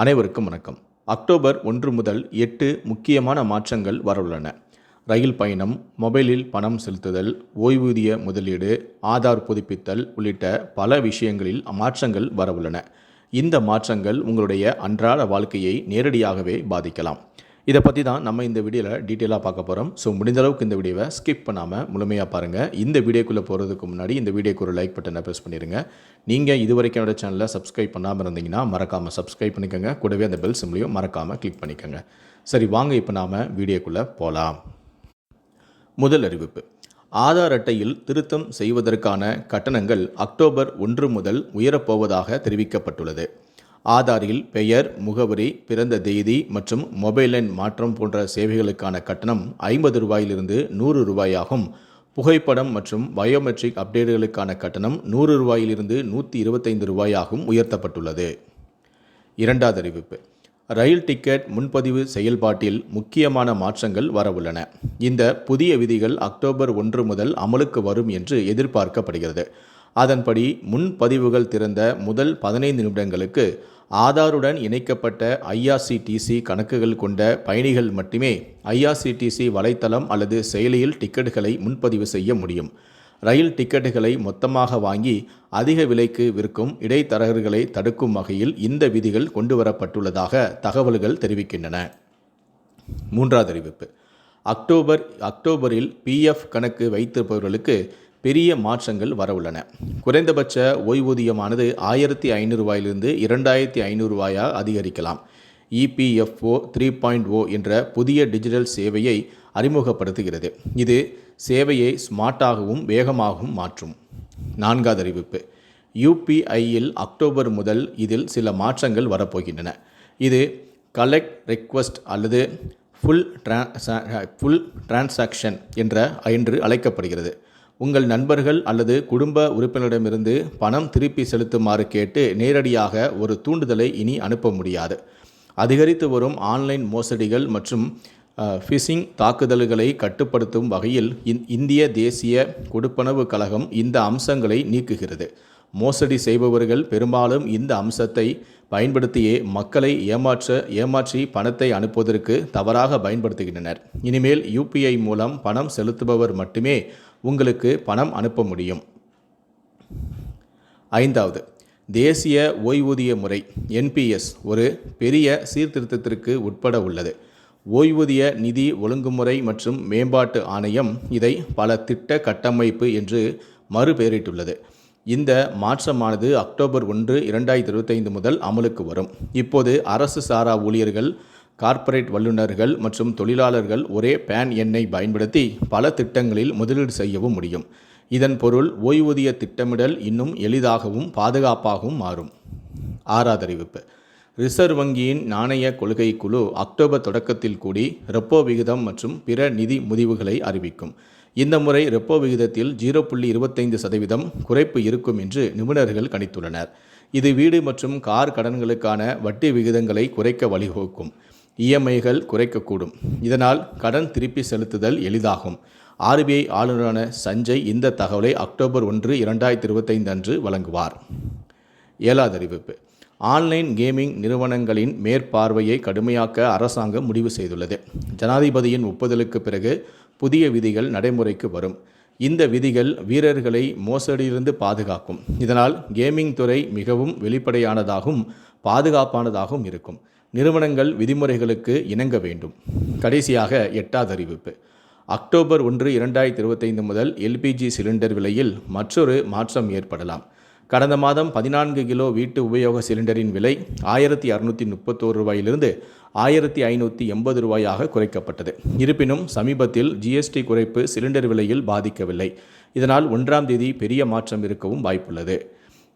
அனைவருக்கும் வணக்கம். அக்டோபர் ஒன்று முதல் எட்டு முக்கியமான மாற்றங்கள் வரவுள்ளன. ரயில் பயணம் மொபைலில் பணம் செலுத்துதல் ஓய்வூதிய முதலீடு ஆதார் புதுப்பித்தல் உள்ளிட்ட பல விஷயங்களில் மாற்றங்கள் வரவுள்ளன. இந்த மாற்றங்கள் உங்களுடைய அன்றாட வாழ்க்கையை நேரடியாகவே பாதிக்கலாம். இதை பற்றி தான் நம்ம இந்த வீடியோவில் டீட்டெயிலாக பார்க்க போகிறோம் ஸோ முடிந்த அளவுக்கு இந்த வீடியோவை ஸ்கிப் பண்ணாமல் முழுமையாக பாருங்கள் இந்த வீடியோக்குள்ளே போகிறதுக்கு முன்னாடி இந்த வீடியோக்கு ஒரு லைக் பட்டனை ப்ரெஸ் பண்ணிடுங்க நீங்கள் இது வரைக்கும் என்னோட சேனலை சப்ஸ்கிரைப் பண்ணாமல் இருந்தீங்கன்னா மறக்காமல் சப்ஸ்கிரைப் பண்ணிக்கோங்க. கூடவே அந்த பெல் சிம்லையும் மறக்காமல் கிளிக் பண்ணிக்கோங்க. சரி வாங்க இப்போ நாம் வீடியோக்குள்ளே போகலாம் முதல் அறிவிப்பு. ஆதார் அட்டையில் திருத்தம் செய்வதற்கான கட்டணங்கள் அக்டோபர் ஒன்று முதல் உயரப்போவதாக தெரிவிக்கப்பட்டுள்ளது. ஆதாரில் பெயர் முகவரி பிறந்த தேதி மற்றும் மொபைல் எண் மாற்றம் போன்ற சேவைகளுக்கான கட்டணம் ஐம்பது ரூபாயிலிருந்து நூறு ரூபாயாகும். புகைப்படம் மற்றும் பயோமெட்ரிக் அப்டேட்டுகளுக்கான கட்டணம் நூறு ரூபாயிலிருந்து நூற்றி இருபத்தைந்து ரூபாயாகவும் உயர்த்தப்பட்டுள்ளது. இரண்டாவது அறிவிப்பு. ரயில் டிக்கெட் முன்பதிவு செயல்பாட்டில் முக்கியமான மாற்றங்கள் வரவுள்ளன. இந்த புதிய விதிகள் அக்டோபர் ஒன்று முதல் அமலுக்கு வரும் என்று எதிர்பார்க்கப்படுகிறது. அதன்படி முன்பதிவுகள் திறந்த முதல் பதினைந்து நிமிடங்களுக்கு ஆதாருடன் இணைக்கப்பட்ட ஐஆர்சிடிசி கணக்குகள் கொண்ட பயணிகள் மட்டுமே ஐஆர்சிடிசி வலைத்தளம் அல்லது செயலியில் டிக்கெட்டுகளை முன்பதிவு செய்ய முடியும். ரயில் டிக்கெட்டுகளை மொத்தமாக வாங்கி அதிக விலைக்கு விற்கும் இடைத்தரகர்களை தடுக்கும் வகையில் இந்த விதிகள் கொண்டுவரப்பட்டுள்ளதாக தகவல்கள் தெரிவிக்கின்றன. மூன்றாவது அறிவிப்பு. அக்டோபர் அக்டோபரில் பிஎஃப் கணக்கு வைத்திருப்பவர்களுக்கு பெரிய மாற்றங்கள் வரவுள்ளன குறைந்தபட்ச ஓய்வூதியமானது ஆயிரத்தி ஐநூறு ரூபாயிலிருந்து இரண்டாயிரத்தி ஐநூறு ரூபாயாக அதிகரிக்கலாம். இபிஎஃப்ஓ த்ரீ பாயிண்ட் ஓ என்ற புதிய டிஜிட்டல் சேவையை அறிமுகப்படுத்துகிறது. இது சேவையை ஸ்மார்ட்டாகவும் வேகமாகவும் மாற்றும். நான்காவது அறிவிப்பு. யூபிஐயில் அக்டோபர் முதல் இதில் சில மாற்றங்கள் வரப்போகின்றன. இது கலெக்ட் ரெக்வஸ்ட் அல்லது ஃபுல் ஃபுல் டிரான்சாக்ஷன் என்ற என்று அழைக்கப்படுகிறது. உங்கள் நண்பர்கள் அல்லது குடும்ப உறுப்பினரிடமிருந்து பணம் திருப்பி செலுத்துமாறு கேட்டு நேரடியாக ஒரு தூண்டுதலை இனி அனுப்ப முடியாது. அதிகரித்து வரும் ஆன்லைன் மோசடிகள் மற்றும் ஃபிஷிங் தாக்குதல்களை கட்டுப்படுத்தும் வகையில் இந்திய தேசிய கொடுப்பனவு கழகம் இந்த அம்சங்களை நீக்குகிறது. மோசடி செய்பவர்கள் பெரும்பாலும் இந்த அம்சத்தை பயன்படுத்தியே மக்களை ஏமாற்ற ஏமாற்றி பணத்தை அனுப்புவதற்கு தவறாக பயன்படுத்துகின்றனர். இனிமேல் யூபிஐ மூலம் பணம் செலுத்துபவர் மட்டுமே உங்களுக்கு பணம் அனுப்ப முடியும். ஐந்தாவது தேசிய ஓய்வூதிய முறை என்பிஎஸ் ஒரு பெரிய சீர்திருத்தத்திற்கு உட்பட உள்ளது. ஓய்வூதிய நிதி ஒழுங்குமுறை மற்றும் மேம்பாட்டு ஆணையம் இதை பல திட்ட கட்டமைப்பு என்று மறுபெயரிட்டுள்ளது. இந்த மாற்றமானது அக்டோபர் ஒன்று இரண்டாயிரத்தி இருபத்தைந்து முதல் அமலுக்கு வரும். இப்போது அரசு சாரா ஊழியர்கள் கார்ப்பரேட் வல்லுநர்கள் மற்றும் தொழிலாளர்கள் ஒரே பேன் எண்ணை பயன்படுத்தி பல திட்டங்களில் முதலீடு செய்யவும் முடியும். இதன் பொருள் ஓய்வூதிய திட்டமிடல் இன்னும் எளிதாகவும் பாதுகாப்பாகவும் மாறும். ஆறாதறிவிப்பு ரிசர்வ் வங்கியின் நாணய கொள்கை குழு அக்டோபர் தொடக்கத்தில் கூடி ரெப்போ விகிதம் மற்றும் பிற நிதி முடிவுகளை அறிவிக்கும். இந்த முறை ரெப்போ விகிதத்தில் ஜீரோ புள்ளி இருபத்தைந்து சதவீதம் குறைப்பு இருக்கும் என்று நிபுணர்கள் கணித்துள்ளனர். இது வீடு மற்றும் கார் கடன்களுக்கான வட்டி விகிதங்களை குறைக்க வழிவகுக்கும். இஎம்ஐகள் குறைக்கக்கூடும். இதனால் கடன் திருப்பி செலுத்துதல் எளிதாகும். ஆர்பிஐ ஆளுநரான சஞ்சய் இந்த தகவலை அக்டோபர் ஒன்று இரண்டாயிரத்தி இருபத்தைந்து அன்று வழங்குவார். ஏழாவது அறிவிப்பு. ஆன்லைன் கேமிங் நிறுவனங்களின் மேற்பார்வையை கடுமையாக்க அரசாங்கம் முடிவு செய்துள்ளது. ஜனாதிபதியின் ஒப்புதலுக்கு பிறகு புதிய விதிகள் நடைமுறைக்கு வரும். இந்த விதிகள் வீரர்களை மோசடியிலிருந்து பாதுகாக்கும். இதனால் கேமிங் துறை மிகவும் வெளிப்படையானதாகவும் பாதுகாப்பானதாகவும் இருக்கும். நிறுவனங்கள் விதிமுறைகளுக்கு இணங்க வேண்டும். கடைசியாக எட்டாவது அறிவிப்பு. அக்டோபர் ஒன்று இரண்டாயிரத்தி இருபத்தைந்து முதல் எல்பிஜி சிலிண்டர் விலையில் மற்றொரு மாற்றம் ஏற்படலாம். கடந்த மாதம் பதினான்கு கிலோ வீட்டு உபயோக சிலிண்டரின் விலை ஆயிரத்தி அறுநூற்றி முப்பத்தோரு ரூபாயிலிருந்து ஆயிரத்தி ஐநூற்றி எண்பது ரூபாயாக குறைக்கப்பட்டது. இருப்பினும் சமீபத்தில் ஜிஎஸ்டி குறைப்பு சிலிண்டர் விலையில் பாதிக்கவில்லை. இதனால் ஒன்றாம் தேதி பெரிய மாற்றம் இருக்கவும் வாய்ப்புள்ளது.